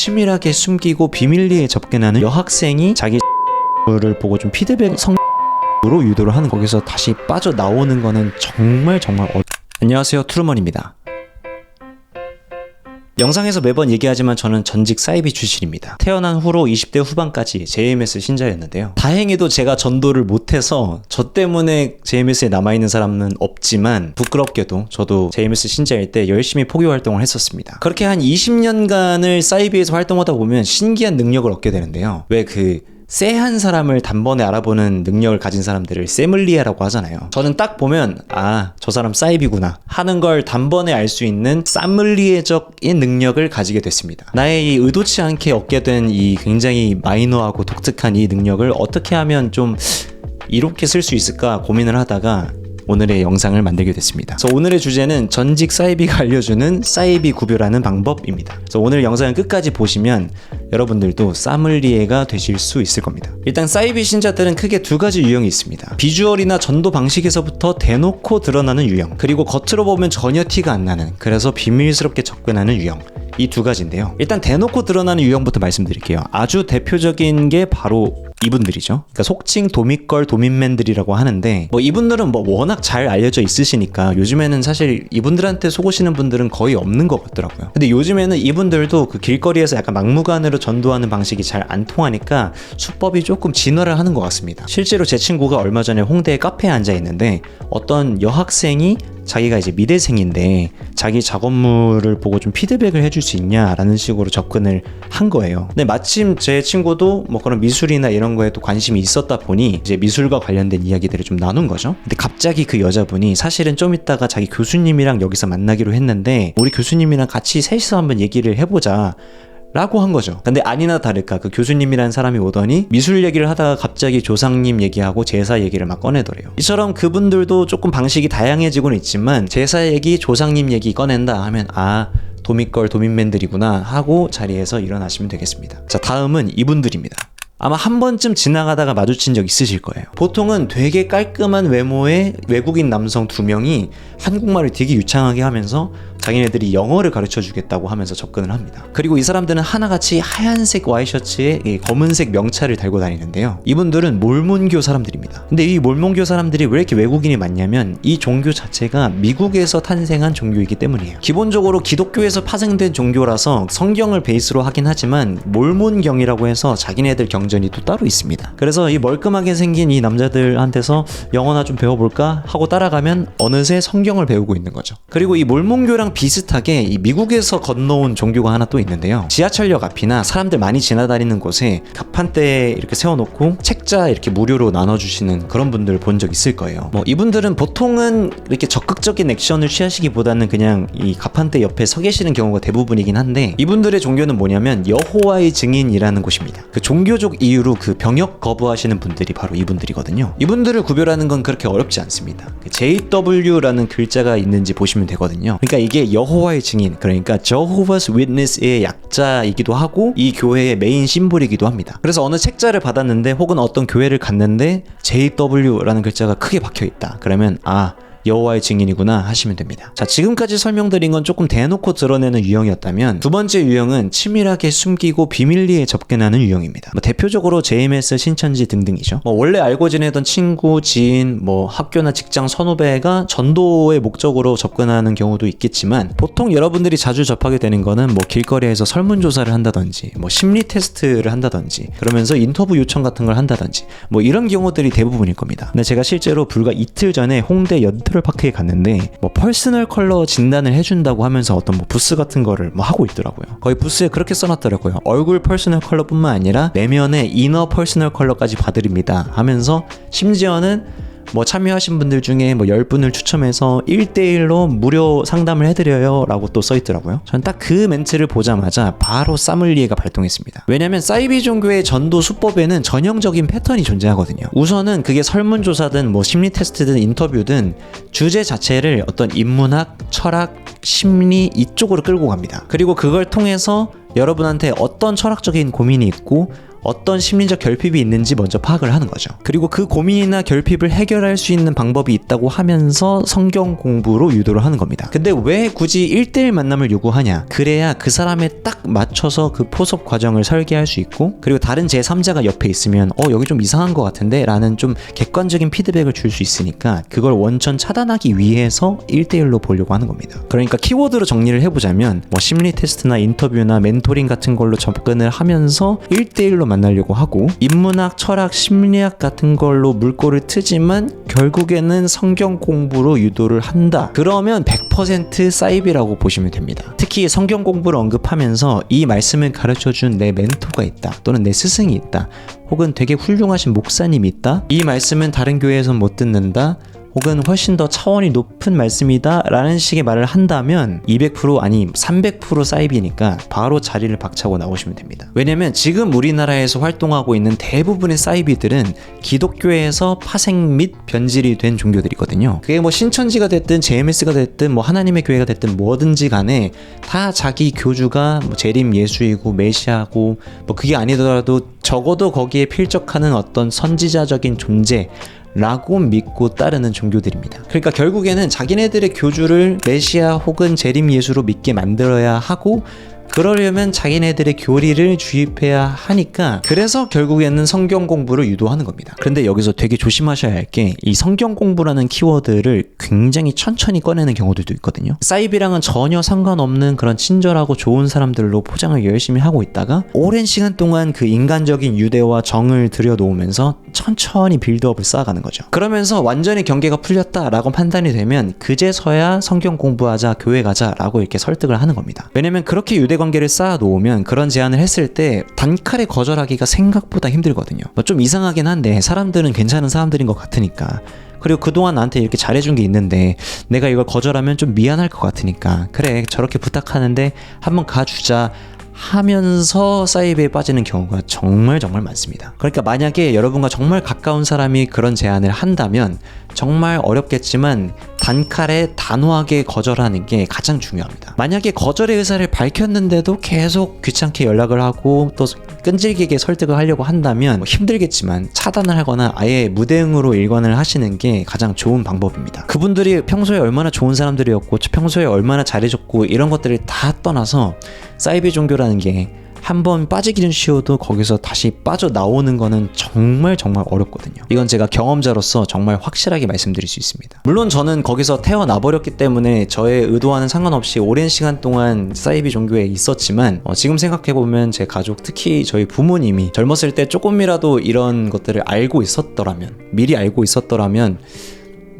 치밀하게 숨기고 비밀리에 접근하는 여학생이 자기 를 보고 좀 피드백 성으로 유도를 하는 거기서 다시 빠져 나오는 거는 정말 정말 어... 안녕하세요 트루먼입니다. 영상에서 매번 얘기하지만 저는 전직 사이비 출신입니다. 태어난 후로 20대 후반까지 JMS 신자였는데요. 다행히도 제가 전도를 못해서 저 때문에 JMS에 남아있는 사람은 없지만 부끄럽게도 저도 JMS 신자일 때 열심히 포교 활동을 했었습니다. 그렇게 한 20년간을 사이비에서 활동하다 보면 신기한 능력을 얻게 되는데요. 왜그 쎄한 사람을 단번에 알아보는 능력을 가진 사람들을 세물리에라고 하잖아요. 저는 딱 보면 아, 저 사람 사이비구나 하는 걸 단번에 알 수 있는 사물리에적인 능력을 가지게 됐습니다. 나의 이 의도치 않게 얻게 된 이 굉장히 마이너하고 독특한 이 능력을 어떻게 하면 좀 이롭게 쓸 수 있을까 고민을 하다가 오늘의 영상을 만들게 됐습니다. 그래서 오늘의 주제는 전직 사이비가 알려주는 사이비 구별하는 방법입니다. 그래서 오늘 영상을 끝까지 보시면 여러분들도 사물리에가 되실 수 있을 겁니다. 일단 사이비 신자들은 크게 두 가지 유형이 있습니다. 비주얼이나 전도 방식에서부터 대놓고 드러나는 유형, 그리고 겉으로 보면 전혀 티가 안 나는, 그래서 비밀스럽게 접근하는 유형. 이 두 가지인데요. 일단 대놓고 드러나는 유형부터 말씀드릴게요. 아주 대표적인 게 바로 이분들이죠. 그러니까 속칭 도미걸 도민맨들이라고 하는데 뭐 이분들은 뭐 워낙 잘 알려져 있으시니까 요즘에는 사실 이분들한테 속으시는 분들은 거의 없는 것 같더라고요. 근데 요즘에는 이분들도 그 길거리에서 약간 막무가내로 전도하는 방식이 잘 안 통하니까 수법이 조금 진화를 하는 것 같습니다. 실제로 제 친구가 얼마 전에 홍대 카페에 앉아 있는데 어떤 여학생이 자기가 이제 미대생인데 자기 작업물을 보고 좀 피드백을 해줄 수 있냐라는 식으로 접근을 한 거예요. 근데 마침 제 친구도 뭐 그런 미술이나 이런 거에도 관심이 있었다 보니 이제 미술과 관련된 이야기들을 좀 나눈 거죠. 근데 갑자기 그 여자분이 사실은 좀 이따가 자기 교수님이랑 여기서 만나기로 했는데 우리 교수님이랑 같이 셋이서 한번 얘기를 해보자. 라고 한 거죠. 근데 아니나 다를까 그 교수님이라는 사람이 오더니 미술 얘기를 하다가 갑자기 조상님 얘기하고 제사 얘기를 막 꺼내더래요. 이처럼 그분들도 조금 방식이 다양해지고는 있지만 제사 얘기, 조상님 얘기 꺼낸다 하면 아 도미걸 도민맨들이구나 하고 자리에서 일어나시면 되겠습니다. 자 다음은 이분들입니다. 아마 한 번쯤 지나가다가 마주친 적 있으실 거예요. 보통은 되게 깔끔한 외모의 외국인 남성 두 명이 한국말을 되게 유창하게 하면서 자기네들이 영어를 가르쳐 주겠다고 하면서 접근을 합니다. 그리고 이 사람들은 하나같이 하얀색 와이셔츠에 검은색 명찰을 달고 다니는데요. 이분들은 몰몬교 사람들입니다. 근데 이 몰몬교 사람들이 왜 이렇게 외국인이 많냐면 이 종교 자체가 미국에서 탄생한 종교이기 때문이에요. 기본적으로 기독교에서 파생된 종교라서 성경을 베이스로 하긴 하지만 몰몬경이라고 해서 자기네들 경전이 또 따로 있습니다. 그래서 이 멀끔하게 생긴 이 남자들한테서 영어나 좀 배워볼까 하고 따라가면 어느새 성경을 배우고 있는 거죠. 그리고 이 몰몬교랑 이거랑 비슷하게 이 미국에서 건너온 종교가 하나 또 있는데요. 지하철역 앞이나 사람들 많이 지나다니는 곳에 갑판대 이렇게 세워놓고 책자 이렇게 무료로 나눠주시는 그런 분들 본 적 있을 거예요. 뭐 이분들은 보통은 이렇게 적극적인 액션을 취하시기보다는 그냥 이 갑판대 옆에 서 계시는 경우가 대부분이긴 한데 이분들의 종교는 뭐냐면 여호와의 증인이라는 곳입니다. 그 종교적 이유로 그 병역 거부하시는 분들이 바로 이분들이거든요. 이분들을 구별하는 건 그렇게 어렵지 않습니다. 그 JW라는 글자가 있는지 보시면 되거든요. 그러니까 이게 이게 여호와의 증인 그러니까 Jehovah's Witness의 약자이기도 하고 이 교회의 메인 심볼이기도 합니다. 그래서 어느 책자를 받았는데 혹은 어떤 교회를 갔는데 JW라는 글자가 크게 박혀 있다. 그러면 아 여호와의 증인이구나 하시면 됩니다. 자, 지금까지 설명드린 건 조금 대놓고 드러내는 유형이었다면 두 번째 유형은 치밀하게 숨기고 비밀리에 접근하는 유형입니다. 뭐 대표적으로 JMS 신천지 등등이죠. 뭐 원래 알고 지내던 친구, 지인, 뭐 학교나 직장 선후배가 전도의 목적으로 접근하는 경우도 있겠지만 보통 여러분들이 자주 접하게 되는 거는 뭐 길거리에서 설문조사를 한다든지 뭐 심리 테스트를 한다든지 그러면서 인터뷰 요청 같은 걸 한다든지 뭐 이런 경우들이 대부분일 겁니다. 근데 제가 실제로 불과 이틀 전에 홍대 연태 센트럴파크에 갔는데 뭐 퍼스널 컬러 진단을 해준다고 하면서 어떤 뭐 부스 같은 거를 뭐 하고 있더라고요. 거의 부스에 그렇게 써놨더라고요. 얼굴 퍼스널 컬러뿐만 아니라 내면의 이너 퍼스널 컬러까지 봐드립니다 하면서 심지어는 뭐 참여하신 분들 중에 뭐 10분을 추첨해서 1대1로 무료 상담을 해드려요 라고 또 써있더라고요. 전 딱 그 멘트를 보자마자 바로 사물리에가 발동했습니다. 왜냐면 사이비 종교의 전도 수법에는 전형적인 패턴이 존재하거든요. 우선은 그게 설문조사든 뭐 심리 테스트든 인터뷰든 주제 자체를 어떤 인문학, 철학, 심리 이쪽으로 끌고 갑니다. 그리고 그걸 통해서 여러분한테 어떤 철학적인 고민이 있고 어떤 심리적 결핍이 있는지 먼저 파악을 하는 거죠. 그리고 그 고민이나 결핍을 해결할 수 있는 방법이 있다고 하면서 성경 공부로 유도를 하는 겁니다. 근데 왜 굳이 1대1 만남을 요구하냐? 그래야 그 사람에 딱 맞춰서 그 포섭 과정을 설계할 수 있고 그리고 다른 제3자가 옆에 있으면 어 여기 좀 이상한 것 같은데 라는 좀 객관적인 피드백을 줄 수 있으니까 그걸 원천 차단하기 위해서 1대1로 보려고 하는 겁니다. 그러니까 키워드로 정리를 해보자면 뭐 심리 테스트나 인터뷰나 멘토링 같은 걸로 접근을 하면서 1대1로 만나려고 하고 인문학, 철학, 심리학 같은 걸로 물꼬를 트지만 결국에는 성경 공부로 유도를 한다. 그러면 100% 사이비라고 보시면 됩니다. 특히 성경 공부를 언급하면서 이 말씀을 가르쳐 준 내 멘토가 있다. 또는 내 스승이 있다. 혹은 되게 훌륭하신 목사님이 있다. 이 말씀은 다른 교회에선 못 듣는다. 혹은 훨씬 더 차원이 높은 말씀이다 라는 식의 말을 한다면 200% 아니 300% 사이비니까 바로 자리를 박차고 나오시면 됩니다. 왜냐면 지금 우리나라에서 활동하고 있는 대부분의 사이비들은 기독교에서 파생 및 변질이 된 종교들이거든요. 그게 뭐 신천지가 됐든 JMS가 됐든 뭐 하나님의 교회가 됐든 뭐든지 간에 다 자기 교주가 뭐 재림 예수이고 메시아고 뭐 그게 아니더라도 적어도 거기에 필적하는 어떤 선지자적인 존재 라고 믿고 따르는 종교들입니다. 그러니까 결국에는 자기네들의 교주를 메시아 혹은 재림 예수로 믿게 만들어야 하고 그러려면 자기네들의 교리를 주입해야 하니까 그래서 결국에는 성경 공부를 유도하는 겁니다. 그런데 여기서 되게 조심하셔야 할 게 이 성경 공부라는 키워드를 굉장히 천천히 꺼내는 경우들도 있거든요. 사이비랑은 전혀 상관없는 그런 친절하고 좋은 사람들로 포장을 열심히 하고 있다가 오랜 시간 동안 그 인간적인 유대와 정을 들여놓으면서 천천히 빌드업을 쌓아가는 거죠. 그러면서 완전히 경계가 풀렸다라고 판단이 되면 그제서야 성경 공부하자 교회 가자라고 이렇게 설득을 하는 겁니다. 왜냐면 그렇게 유대 관계를 쌓아 놓으면 그런 제안을 했을 때 단칼에 거절하기가 생각보다 힘들거든요. 뭐 좀 이상하긴 한데 사람들은 괜찮은 사람들인 것 같으니까. 그리고 그동안 나한테 이렇게 잘해준 게 있는데 내가 이걸 거절하면 좀 미안할 것 같으니까 그래 저렇게 부탁하는데 한번 가주자 하면서 사이비에 빠지는 경우가 정말 정말 많습니다. 그러니까 만약에 여러분과 정말 가까운 사람이 그런 제안을 한다면 정말 어렵겠지만 단칼에 단호하게 거절하는 게 가장 중요합니다. 만약에 거절의 의사를 밝혔는데도 계속 귀찮게 연락을 하고 또 끈질기게 설득을 하려고 한다면 뭐 힘들겠지만 차단을 하거나 아예 무대응으로 일관을 하시는 게 가장 좋은 방법입니다. 그분들이 평소에 얼마나 좋은 사람들이었고 평소에 얼마나 잘해줬고 이런 것들을 다 떠나서 사이비 종교라는 게 한 번 빠지기는 쉬워도 거기서 다시 빠져나오는 거는 정말 정말 어렵거든요. 이건 제가 경험자로서 정말 확실하게 말씀드릴 수 있습니다. 물론 저는 거기서 태어나 버렸기 때문에 저의 의도와는 상관없이 오랜 시간 동안 사이비 종교에 있었지만 어, 지금 생각해보면 제 가족 특히 저희 부모님이 젊었을 때 조금이라도 이런 것들을 알고 있었더라면 미리 알고 있었더라면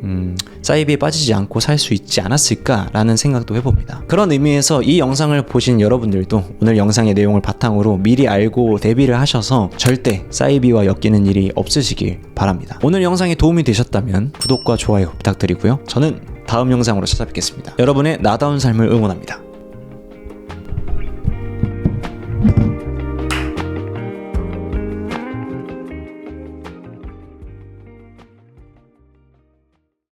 음, 사이비에 빠지지 않고 살 수 있지 않았을까라는 생각도 해봅니다. 그런 의미에서 이 영상을 보신 여러분들도 오늘 영상의 내용을 바탕으로 미리 알고 대비를 하셔서 절대 사이비와 엮이는 일이 없으시길 바랍니다. 오늘 영상이 도움이 되셨다면 구독과 좋아요 부탁드리고요. 저는 다음 영상으로 찾아뵙겠습니다. 여러분의 나다운 삶을 응원합니다.